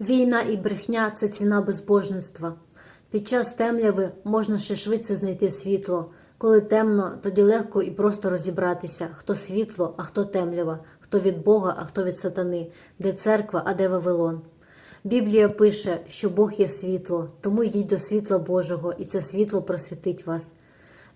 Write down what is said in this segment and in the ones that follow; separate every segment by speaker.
Speaker 1: Війна і брехня це ціна безбожництва. Під час темряви можна ще швидше знайти світло. Коли темно, тоді легко і просто розібратися, хто світло, а хто темрява, хто від Бога, а хто від сатани, де церква, а де Вавилон. Біблія пише, що Бог є світло, тому йдіть до світла Божого, і це світло просвітить вас.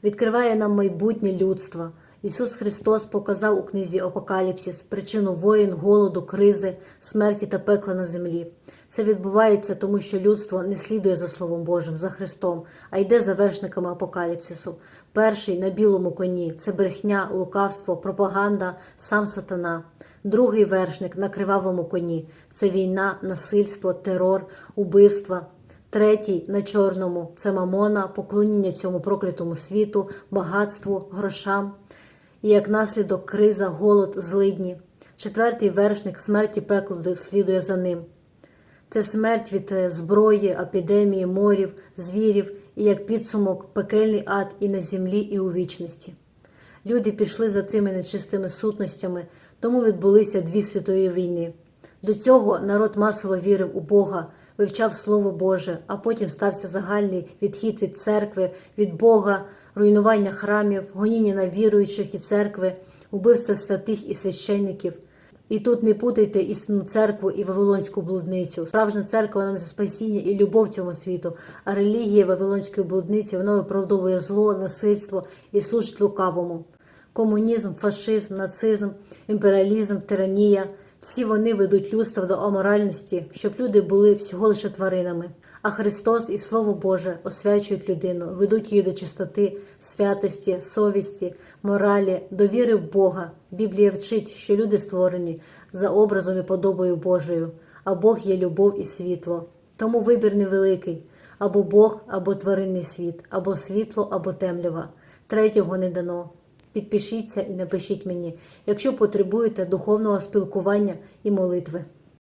Speaker 1: Відкриває нам майбутнє людства. Ісус Христос показав у книзі Апокаліпсис причину воїн, голоду, кризи, смерті та пекла на землі. Це відбувається тому, що людство не слідує за Словом Божим, за Христом, а йде за вершниками апокаліпсису. Перший на білому коні це брехня, лукавство, пропаганда, сам сатана. Другий вершник на кривавому коні це війна, насильство, терор, убивства. Третій на чорному це мамона, поклоніння цьому проклятому світу, багатству, грошам. І як наслідок криза, голод, злидні. Четвертий вершник смерті пекло слідує за ним. Це смерть від е, зброї, епідемії, морів, звірів і як підсумок пекельний ад і на землі, і у вічності. Люди пішли за цими нечистими сутностями, тому відбулися дві світові війни. До цього народ масово вірив у Бога, вивчав Слово Боже, а потім стався загальний відхід від церкви, від Бога, руйнування храмів, гоніння на віруючих і церкви, убивства святих і священників. І тут не путайте істинну церкву і вавилонську блудницю. Справжня церква вона несе спасіння і любов цьому світу, а релігія вавилонської блудниці вона виправдовує зло, насильство і служить лукавому. Комунізм, фашизм, нацизм, імперіалізм, тиранія всі вони ведуть людство до аморальності, щоб люди були всього лише тваринами. А Христос і Слово Боже освячують людину, ведуть її до чистоти, святості, совісті, моралі, довіри в Бога. Біблія вчить, що люди створені за образом і подобою Божою, а Бог є любов і світло. Тому вибір невеликий або Бог, або тваринний світ, або світло, або темрява. Третього не дано. Підпишіться і напишіть мені, якщо потребуєте духовного спілкування і молитви.